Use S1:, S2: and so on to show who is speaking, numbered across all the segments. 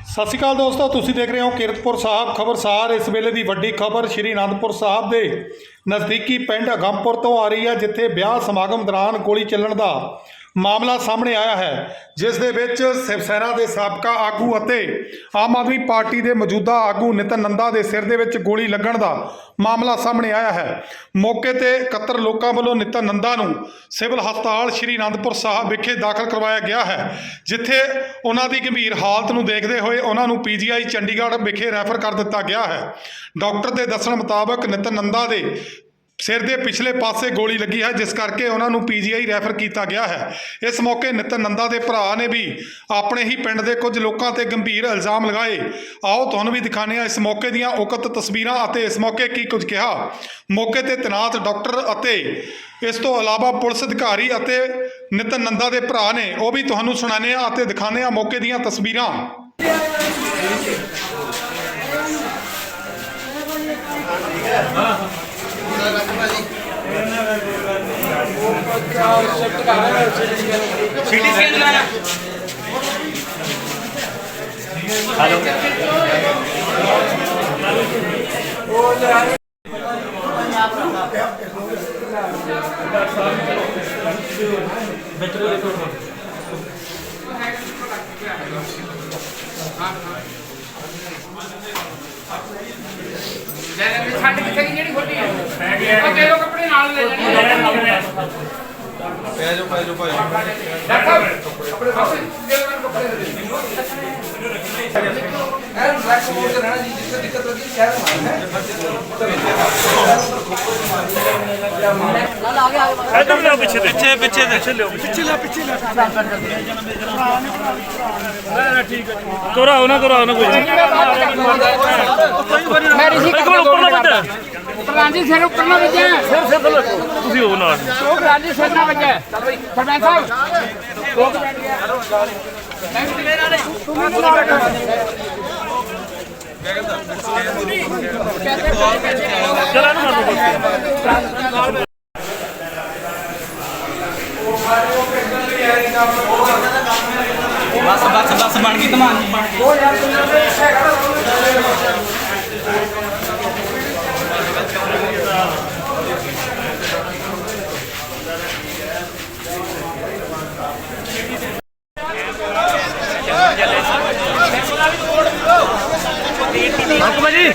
S1: ਸਤਿ ਸ਼੍ਰੀ ਅਕਾਲ ਦੋਸਤੋ, ਤੁਸੀਂ ਦੇਖ ਰਹੇ ਹੋ ਕੀਰਤਪੁਰ ਸਾਹਿਬ ਖਬਰਸਾਰ ਇਸ ਵੇਲੇ ਦੀ ਵੱਡੀ ਖਬਰ ਸ਼੍ਰੀ ਅਨੰਦਪੁਰ ਸਾਹਿਬ ਦੇ ਨਜ਼ਦੀਕੀ ਪਿੰਡ ਅਗੰਪੁਰ ਤੋਂ ਆ ਰਹੀ ਹੈ, ਜਿੱਥੇ ਵਿਆਹ ਸਮਾਗਮ ਦੌਰਾਨ ਗੋਲੀ ਚੱਲਣ ਦਾ ਮਾਮਲਾ ਸਾਹਮਣੇ ਆਇਆ ਹੈ, ਜਿਸ ਦੇ ਵਿੱਚ ਸ਼ਿਵ ਸੈਨਾ ਦੇ ਸਾਬਕਾ ਆਗੂ ਅਤੇ ਆਮ ਆਦਮੀ ਪਾਰਟੀ ਦੇ ਮੌਜੂਦਾ ਆਗੂ ਨਿਤਨ ਨੰਦਾ ਦੇ ਸਿਰ ਦੇ ਵਿੱਚ ਗੋਲੀ ਲੱਗਣ ਦਾ ਮਾਮਲਾ ਸਾਹਮਣੇ ਆਇਆ ਹੈ। ਮੌਕੇ ਤੇ 71 ਲੋਕਾਂ ਵੱਲੋਂ ਨਿਤਨ ਨੰਦਾ ਨੂੰ ਸਿਵਲ ਹਸਪਤਾਲ ਸ਼੍ਰੀ ਅਨੰਦਪੁਰ ਸਾਹਿਬ ਵਿਖੇ ਦਾਖਲ ਕਰਵਾਇਆ ਗਿਆ ਹੈ, ਜਿੱਥੇ ਉਹਨਾਂ ਦੀ ਗੰਭੀਰ ਹਾਲਤ ਨੂੰ ਦੇਖਦੇ ਹੋਏ ਉਹਨਾਂ ਨੂੰ ਪੀਜੀਆਈ ਚੰਡੀਗੜ੍ਹ ਵਿਖੇ ਰੈਫਰ ਕਰ ਦਿੱਤਾ ਗਿਆ ਹੈ। ਡਾਕਟਰ ਦੇ ਦੱਸਣ ਮੁਤਾਬਕ ਨਿਤਨ ਨੰਦਾ ਦੇ ਸਿਰ ਦੇ ਪਿਛਲੇ ਪਾਸੇ ਗੋਲੀ ਲੱਗੀ ਹੈ, ਜਿਸ ਕਰਕੇ ਉਹਨਾਂ ਨੂੰ ਪੀਜੀਆਈ ਰੈਫਰ ਕੀਤਾ ਗਿਆ ਹੈ। ਇਸ ਮੌਕੇ ਨਿਤਨ ਨੰਦਾ ਦੇ ਭਰਾ ਨੇ ਵੀ ਆਪਣੇ ਹੀ ਪਿੰਡ ਦੇ ਕੁਝ ਲੋਕਾਂ ਤੇ ਗੰਭੀਰ ਇਲਜ਼ਾਮ ਲਗਾਏ। ਆਓ ਤੁਹਾਨੂੰ ਵੀ ਦਿਖਾਉਂਦੇ ਹਾਂ ਇਸ ਮੌਕੇ ਦੀਆਂ ਉਕਤ ਤਸਵੀਰਾਂ ਅਤੇ ਇਸ ਮੌਕੇ ਕੀ ਕੁਝ ਕਿਹਾ। ਮੌਕੇ ਤੇ ਤੈਨਾਤ ਡਾਕਟਰ ਅਤੇ ਇਸ ਤੋਂ ਇਲਾਵਾ ਪੁਲਿਸ ਅਧਿਕਾਰੀ ਅਤੇ ਨਿਤਨ ਨੰਦਾ ਦੇ ਭਰਾ ਨੇ, ਉਹ ਵੀ ਤੁਹਾਨੂੰ ਸੁਣਾਉਂਦੇ ਹਾਂ ਅਤੇ ਦਿਖਾਉਂਦੇ ਹਾਂ ਮੌਕੇ ਦੀਆਂ ਤਸਵੀਰਾਂ।
S2: ਸਿਟੀ ਸਕੈਨ ਕਰਾਇਆ ਲੈ ਲੈ ਛੱਡ ਕਿੱਥੇ ਗਈ ਜਿਹੜੀ ਖੋਲੀ ਹੈ ਉਹ ਦੇ ਲੋ ਕੱਪੜੇ ਨਾਲ ਲੈ ਜਾਣੇ
S3: ਪੈ ਜਾਓ ਪੈ ਜਾਓ ਭਾਈ।
S2: ਡਾਕਟਰ ਕੱਪੜੇ ਬਸ ਦੇ ਲੋ ਮੈਨੂੰ ਕੱਪੜੇ ਦੇ ਦਿਓ।
S3: ਐਨ ਬਲੈਕ ਮੋਡ ਤੇ ਰਹਿਣਾ ਜੀ ਜਿੱਥੇ ਦਿੱਕਤ ਲੱਗੀ ਸ਼ਹਿਰ ਮਾਰਨਾ
S4: ਇੱਧਰ ਲਿਓ ਪਿੱਛੇ ਪਿੱਛੇ ਪਿੱਛੇ ਪਿੱਛੇ ਲਿਓ ਪਿੱਛੇ ਲਿਓ ਪਿੱਛੇ। ਲਿਓ ਨਾ ਠੀਕ ਹੈ ਨਾ ਘਬਰਾਓ ਨਾ ਕੋਈ।
S2: ਮੈਂ ਰਿਸ਼ੀ
S4: ਇੱਕ ਮਿੰਟ ਉੱਪਰ ਨਾ ਵੱਜਾ
S2: ਪ੍ਰਧਾਨ ਜੀ ਸਿਰ ਉੱਪਰ ਨਾ ਵੱਜਿਆ।
S4: ਸਿਰ ਸਿਰ ਥੱਲੇ। ਤੁਸੀਂ ਹੋ ਨਾਲ।
S2: ਉਹ ਪ੍ਰਧਾਨ ਜੀ ਸਿਰ ਨਾ ਵੱਜਿਆ। ਸਰਪੰਚ ਸਾਹਿਬ। ਤੂੰ
S4: ਚਲਾ ਨਾ ਮਾਰੋ ਬਸ
S3: ਬਸ ਬਸ ਬਸ ਬਣ ਗਈ ਧਮਾਨ ਬਣ ਗਈ
S4: ਅੰਕਲ ਜੀ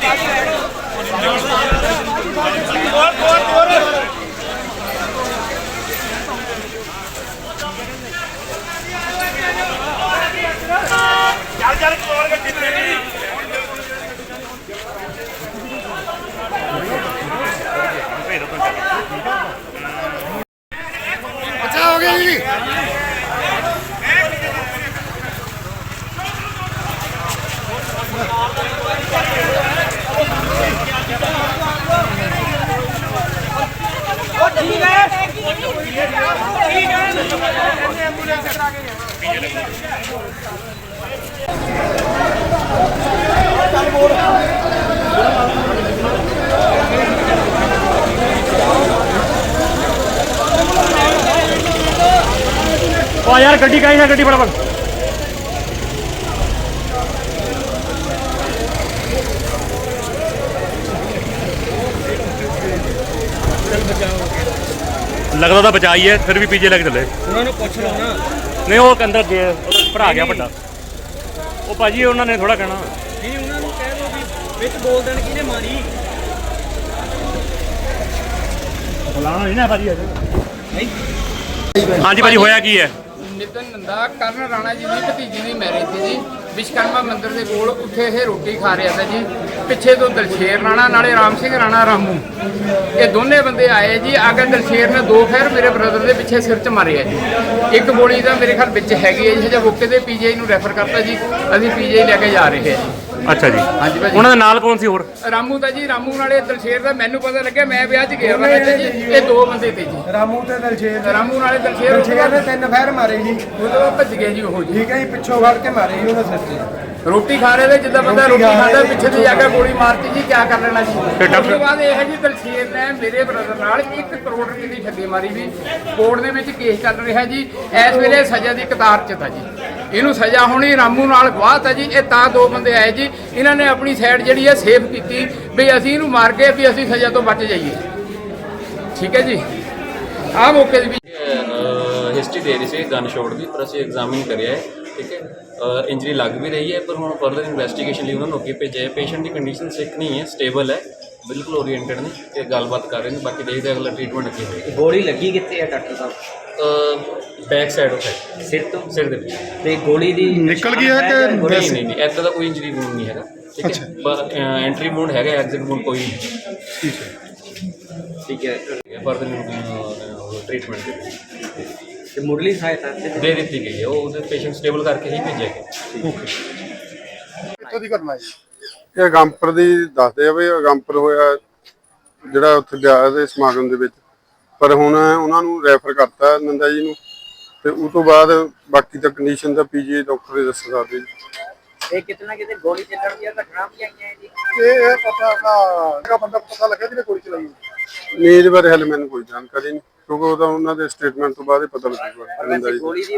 S4: ਚੱਲ ਚੱਲ ਕੋਲ ਗੱਡੀ ਤੇ ਨਹੀਂ। ਉਹ ਯਾਰ ਗੱਡੀ ਕਾਈ ਨਾ ਗੱਡੀ ਫਟਾਫਟ ਲੱਗਦਾ ਤਾਂ ਬਚਾਈ ਹੈ ਫਿਰ ਵੀ ਪੀਜੇ ਲੱਗ ਚੱਲੇ
S3: ਉਹਨਾਂ ਨੂੰ ਪੁੱਛ ਲਓ ਨਾ
S4: ਨਹੀਂ ਉਹ ਅੰਦਰ ਜੇ ਉਹਦਾ ਭਰਾ ਗਿਆ ਵੱਡਾ। ਉਹ ਭਾਜੀ ਉਹਨਾਂ ਨੇ ਥੋੜਾ ਕਹਿਣਾ।
S3: ਨਹੀਂ ਉਹਨਾਂ ਨੂੰ ਕਹਿ ਦਿਓ ਵੀ ਵਿੱਚ ਬੋਲ ਦੇਣ ਕਿਹਨੇ ਮਾਰੀ।
S4: ਬੁਲਾਣਾ ਨਹੀਂ ਨਾ ਭਾਜੀ ਹਾਂਜੀ ਭਾਜੀ ਹੋਇਆ ਕੀ ਹੈ?
S2: ਨਿਤਨ ਨੰਦਾ ਕਰਨ ਰਾਣਾ ਜੀ ਦੀ ਭਤੀਜੀ ਦੀ ਮੈਰਿਜ ਸੀ ਜੀ। ਵਿਸ਼ਕਰਮਾ ਮੰਦਿਰ ਦੇ ਕੋਲ ਉੱਥੇ ਇਹ ਰੋਟੀ ਖਾ ਰਿਹਾ ਸੀ ਜੀ। ਪਿੱਛੇ ਤੋਂ ਦਲਸ਼ੇਰ ਰਾਣਾ, ਨਾਲੇ ਰਾਮ ਸਿੰਘ ਰਾਣਾ, ਰਾਮੂ। ਇਹ ਦੋਨੇ ਬੰਦੇ ਆਏ ਜੀ। ਆ ਕੇ ਦਲਸ਼ੇਰ ਨੇ ਦੋ ਫੇਰ ਮੇਰੇ ਬ੍ਰਦਰ ਦੇ ਪਿੱਛੇ ਸਿਰ 'ਚ ਮਾਰੇ ਆ ਜੀ। ਇੱਕ ਗੋਲੀ ਤਾਂ ਮੇਰੇ ਖਿਆਲ ਵਿੱਚ ਹੈਗੀ ਹੈ ਜੀ। ਜੇ ਮੌਕੇ ਤੇ ਪੀਜੀਆਈ ਨੂੰ ਰੈਫਰ ਕਰਤਾ ਜੀ। ਅਸੀਂ ਪੀਜੀਆਈ ਲੈ ਕੇ ਜਾ ਰਹੇ ਹਾਂ ਜੀ।
S4: ਅੱਛਾ ਜੀ।
S2: ਹਾਂਜੀ ਭਾਜੀ।
S4: ਉਹਨਾਂ ਦੇ ਨਾਲ ਕੌਣ ਸੀ ਹੋਰ?
S2: ਰਾਮੂ ਤਾਂ ਜੀ ਰਾਮੂ ਨਾਲੇ ਦਲਸ਼ੇਰ ਦਾ ਮੈਨੂੰ ਪਤਾ ਲੱਗਿਆ ਮੈਂ ਵਿਆਹ 'ਚ ਗਿਆ ਵਾ ਜੀ ਇਹ ਦੋ ਬੰਦੇ ਤੇ ਜੀ।
S5: ਰਾਮੂ ਤੇ ਦਲਸ਼ੇਰ
S2: ਰਾਮੂ ਨਾਲੇ ਦਲਸ਼ੇਰ
S5: ਦਲਸ਼ੇਰ ਨੇ ਤਿੰਨ ਫੈਰ ਮਾਰੇ ਜੀ।
S2: ਉਦੋਂ ਭੱਜ ਗਏ ਜੀ ਉਹ ਜੀ।
S5: ਠੀਕ ਹੈ ਜੀ ਪਿੱਛੋਂ ਫੜ ਕੇ ਮਾਰੇ ਜੀ ਉਹਨੇ ਸਿਰ
S2: ਰੋਟੀ ਖਾ ਰਹੇ ਤੇ ਜਿੱਦਾਂ ਬੰਦਾ
S5: ਰੋਟੀ
S2: ਖਾਂਦਾ ਪਿੱਛੇ ਦੀ ਜਾ ਕੇ ਗੋਲੀ ਮਾਰਤੀ ਜੀ ਕਿਆ ਕਰ ਲੈਣਾ ਜੀ।
S4: ਤੇ
S2: ਉਸ
S4: ਡਾਕਟਰ-
S2: ਤੋਂ ਬਾਅਦ ਇਹ ਹੈ ਜੀ ਦਲਸ਼ੇਰ ਨੇ ਮੇਰੇ ਬ੍ਰਦਰ ਨਾਲ 1 ਕਰੋੜ ਰੁਪਏ ਦੀ ਠੱਗੀ ਮਾਰੀ ਵੀ ਕੋਰਟ ਦੇ ਵਿੱਚ ਕੇਸ ਚੱਲ ਰਿਹਾ ਜੀ। ਇਸ ਵੇਲੇ ਸਜ਼ਾ ਦੀ ਕਤਾਰ 'ਚ ਤਾ ਜੀ। ਇਹਨੂੰ ਸਜ਼ਾ ਹੋਣੀ, ਰਾਮੂ ਨਾਲ ਗਵਾਹ ਹੈ ਜੀ, ਇਹ ਤਾਂ ਦੋ ਬੰਦੇ ਆਏ ਜੀ। ਇਹਨਾਂ ਨੇ ਆਪਣੀ ਸਾਈਡ ਜਿਹੜੀ ਹੈ ਸੇਫ ਕੀਤੀ ਵੀ ਅਸੀਂ ਇਹਨੂੰ ਮਾਰ ਕੇ ਵੀ ਅਸੀਂ ਸਜ਼ਾ ਤੋਂ ਬਚ ਜਾਈਏ। ਠੀਕ ਹੈ ਜੀ? ਆਹ ਮੌਕੇ ਦੀ ਵੀ
S6: ਹਿਸਟਰੀ ਦੇ ਰਹੀ ਸੀ ਗਨ ਸ਼ਾਟ ਦੀ, ਪਰ ਅਸੀਂ ਐਗਜ਼ਾਮਿਨ ਕਰਿਆ ਹੈ, ਠੀਕ ਹੈ? ਇੰਜਰੀ ਲੱਗ ਵੀ ਰਹੀ ਹੈ, ਪਰ ਹੁਣ ਫਰਦਰ ਇਨਵੈਸਟੀਗੇਸ਼ਨ ਲਈ ਉਹਨਾਂ ਨੂੰ ਅੱਗੇ ਭੇਜਿਆ ਪੇਸ਼ੈਂਟ ਦੀ ਕੰਡੀਸ਼ਨ ਸਿਕ ਨਹੀਂ ਹੈ ਸਟੇਬਲ ਹੈ। ਬਿਲਕੁਲ ਓਰੀਐਂਟਡ ਨੇ ਤੇ ਗੱਲਬਾਤ ਕਰ ਰਹੇ ਨੇ ਬਾਕੀ ਦੇਖਦੇ ਹਾਂ ਅਗਲਾ ਟ੍ਰੀਟਮੈਂਟ ਅੱਗੇ ਹੋਏਗਾ।
S7: ਗੋਲੀ ਲੱਗੀ ਕਿੱਥੇ ਹੈ ਡਾਕਟਰ ਸਾਹਿਬ?
S6: ਬੈਕ ਸਾਈਡ ਆਫ ਹੈ
S7: ਸਿਰ ਤੋਂ?
S6: ਸਿਰ ਦੇ ਵਿੱਚ।
S7: ਤੇ ਗੋਲੀ ਦੀ
S1: ਨਿਕਲ ਗਈ ਹੈ ਕਿ
S6: ਨਹੀਂ ਨਹੀਂ ਨਹੀਂ ਐਦਾਂ ਦਾ ਕੋਈ ਇੰਜਰੀ ਨਹੀਂ ਹੈਗਾ ਠੀਕ ਹੈ? ਪਰ ਐਂਟਰੀ ਮੂਡ ਹੈਗਾ ਐਗਜ਼ਿਟ ਮੂਡ ਕੋਈ ਨਹੀਂ।
S7: ਠੀਕ ਹੈ।
S6: ਫਰਦਰ ਟ੍ਰੀਟਮੈਂਟ ਦੇ ਵਿੱਚ।
S7: ਤੇ ਮੁੱਢਲੀ ਸਹਾਇਤਾ ਤੇ
S6: ਦੇ ਦਿੱਤੀ ਗਈ ਹੈ ਉਹ ਉਹਦੇ ਪੇਸ਼ੈਂਟ ਸਟੇਬਲ ਕਰਕੇ ਹੀ ਭੇਜਿਆ ਗਿਆ।
S5: ਕਿੱਥੋਂ ਦੀ ਘਟਨਾ ਜੀ
S8: ਇਹ ਅਗੰਪੁਰ ਦੀ ਦੱਸਦੇ ਆ ਵੀ ਅਗੰਪੁਰ ਹੋਇਆ ਜਿਹੜਾ ਉੱਥੇ ਗਿਆ ਦੇ ਸਮਾਗਮ ਦੇ ਵਿੱਚ। ਪਰ ਹੁਣ ਉਹਨਾਂ ਨੂੰ ਰੈਫਰ ਕਰਤਾ ਨੰਦਾ ਜੀ ਨੂੰ ਤੇ ਉਸ ਤੋਂ ਬਾਅਦ ਬਾਕੀ ਤਾਂ ਕੰਡੀਸ਼ਨ ਦਾ ਪੀਜੀ ਡਾਕਟਰ ਦੇ ਦੱਸ ਸਕਦੇ ਜੀ
S7: ਇਹ ਕਿਤਨਾ ਕਿਤੇ ਗੋਲੀ ਚੱਲਣ ਦੀਆਂ ਘਟਨਾ ਵੀ ਆਈਆਂ ਹੈ ਜੀ?
S5: ਇਹ ਇਹ ਪਤਾ ਦਾ ਜਿਹੜਾ ਬੰਦਾ ਪਤਾ ਲੱਗਿਆ ਜਿਹਨੇ ਗੋਲੀ ਚਲਾਈ
S8: ਨਹੀਂ ਇਹਦੇ ਬਾਰੇ ਹਾਲੇ ਮੈਨੂੰ ਕੋਈ ਜਾਣਕਾਰੀ ਨਹੀਂ ਕਿਉਂਕਿ ਉਹ ਤਾਂ ਉਹਨਾਂ ਦੇ ਸਟੇਟਮੈਂਟ ਤੋਂ ਬਾਅਦ ਹੀ ਪਤਾ ਲੱਗੂਗਾ ਨੰਦਾ ਜੀ ਦਾ।
S7: ਗੋਲੀ ਦੀ